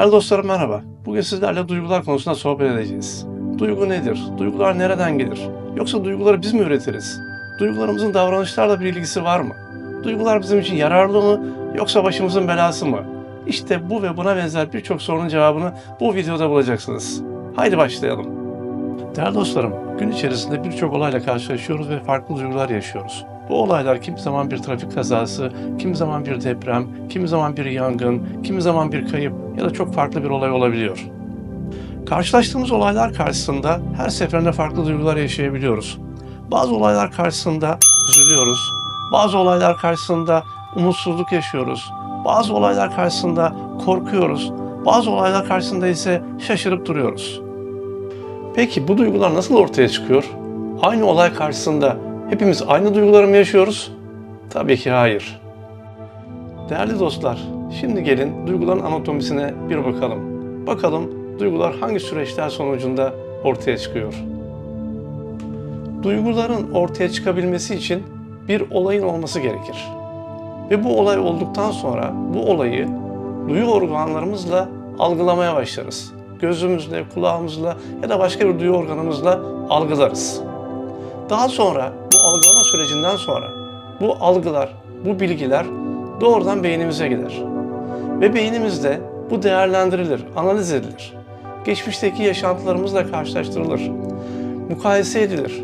Değerli dostlarım merhaba. Bugün sizlerle duygular konusunda sohbet edeceğiz. Duygu nedir? Duygular nereden gelir? Yoksa duyguları biz mi üretiriz? Duygularımızın davranışlarla bir ilgisi var mı? Duygular bizim için yararlı mı yoksa başımızın belası mı? İşte bu ve buna benzer birçok sorunun cevabını bu videoda bulacaksınız. Haydi başlayalım. Değerli dostlarım, gün içerisinde birçok olayla karşılaşıyoruz ve farklı duygular yaşıyoruz. Bu olaylar kimi zaman bir trafik kazası, kimi zaman bir deprem, kimi zaman bir yangın, kimi zaman bir kayıp ya da çok farklı bir olay olabiliyor. Karşılaştığımız olaylar karşısında her seferinde farklı duygular yaşayabiliyoruz. Bazı olaylar karşısında üzülüyoruz, bazı olaylar karşısında umutsuzluk yaşıyoruz, bazı olaylar karşısında korkuyoruz, bazı olaylar karşısında ise şaşırıp duruyoruz. Peki bu duygular nasıl ortaya çıkıyor? Aynı olay karşısında hepimiz aynı duyguları mı yaşıyoruz? Tabii ki hayır. Değerli dostlar, şimdi gelin duyguların anatomisine bir bakalım. Bakalım duygular hangi süreçler sonucunda ortaya çıkıyor? Duyguların ortaya çıkabilmesi için bir olayın olması gerekir. Ve bu olay olduktan sonra bu olayı duyu organlarımızla algılamaya başlarız. Gözümüzle, kulağımızla ya da başka bir duyu organımızla algılarız. Daha sonra bu algılama sürecinden sonra bu algılar, bu bilgiler doğrudan beynimize gider. Ve beynimizde bu değerlendirilir, analiz edilir. Geçmişteki yaşantılarımızla karşılaştırılır. Mukayese edilir.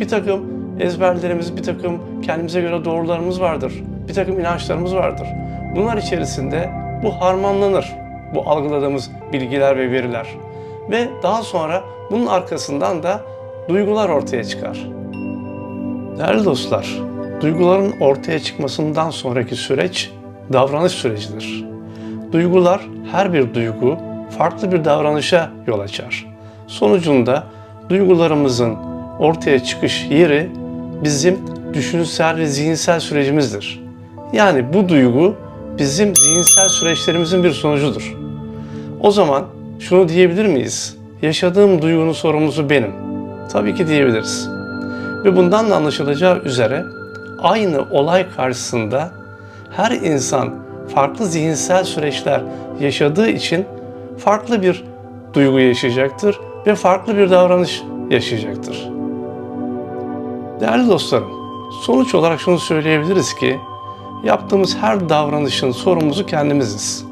Bir takım ezberlerimiz, bir takım kendimize göre doğrularımız vardır. Bir takım inançlarımız vardır. Bunlar içerisinde bu harmanlanır. Bu algıladığımız bilgiler ve veriler. Ve daha sonra bunun arkasından da duygular ortaya çıkar. Değerli dostlar, duyguların ortaya çıkmasından sonraki süreç davranış sürecidir. Duygular, her bir duygu farklı bir davranışa yol açar. Sonucunda duygularımızın ortaya çıkış yeri bizim düşünsel ve zihinsel sürecimizdir. Yani bu duygu bizim zihinsel süreçlerimizin bir sonucudur. O zaman şunu diyebilir miyiz? Yaşadığım duygunun sorumlusu benim. Tabii ki diyebiliriz. Ve bundan da anlaşılacağı üzere aynı olay karşısında her insan farklı zihinsel süreçler yaşadığı için farklı bir duygu yaşayacaktır ve farklı bir davranış yaşayacaktır. Değerli dostlarım, sonuç olarak şunu söyleyebiliriz ki yaptığımız her davranışın sorumlusu kendimiziz.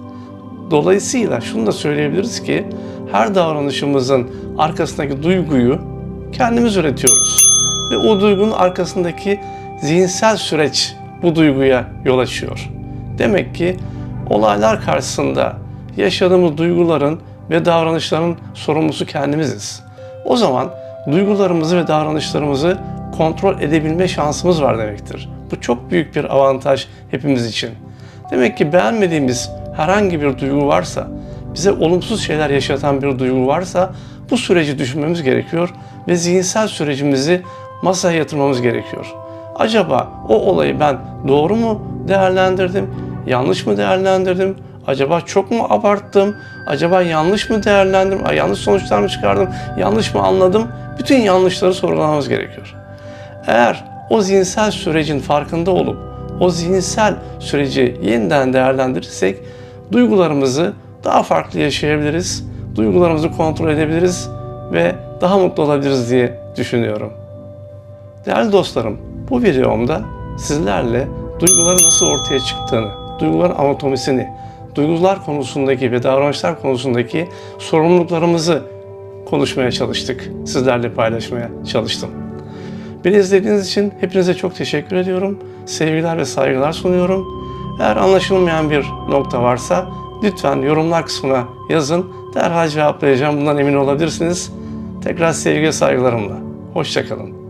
Dolayısıyla şunu da söyleyebiliriz ki her davranışımızın arkasındaki duyguyu kendimiz üretiyoruz. Ve o duygunun arkasındaki zihinsel süreç bu duyguya yol açıyor. Demek ki olaylar karşısında yaşadığımız duyguların ve davranışların sorumlusu kendimiziz. O zaman duygularımızı ve davranışlarımızı kontrol edebilme şansımız var demektir. Bu çok büyük bir avantaj hepimiz için. Demek ki beğenmediğimiz herhangi bir duygu varsa, bize olumsuz şeyler yaşatan bir duygu varsa bu süreci düşünmemiz gerekiyor ve zihinsel sürecimizi masaya yatırmamız gerekiyor. Acaba o olayı ben doğru mu değerlendirdim, yanlış mı değerlendirdim, acaba çok mu abarttım, acaba yanlış mı değerlendirdim, yanlış sonuçlar mı çıkardım, yanlış mı anladım? Bütün yanlışları sorgulamamız gerekiyor. Eğer o zihinsel sürecin farkında olup o zihinsel süreci yeniden değerlendirirsek duygularımızı daha farklı yaşayabiliriz, duygularımızı kontrol edebiliriz ve daha mutlu olabiliriz diye düşünüyorum. Değerli dostlarım, bu videomda sizlerle duyguların nasıl ortaya çıktığını, duyguların anatomisini, duygular konusundaki ve davranışlar konusundaki sorumluluklarımızı konuşmaya çalıştık. Sizlerle paylaşmaya çalıştım. Beni izlediğiniz için hepinize çok teşekkür ediyorum. Sevgiler ve saygılar sunuyorum. Eğer anlaşılmayan bir nokta varsa lütfen yorumlar kısmına yazın. Derhal cevaplayacağım. Bundan emin olabilirsiniz. Tekrar sevgi ve saygılarımla. Hoşçakalın.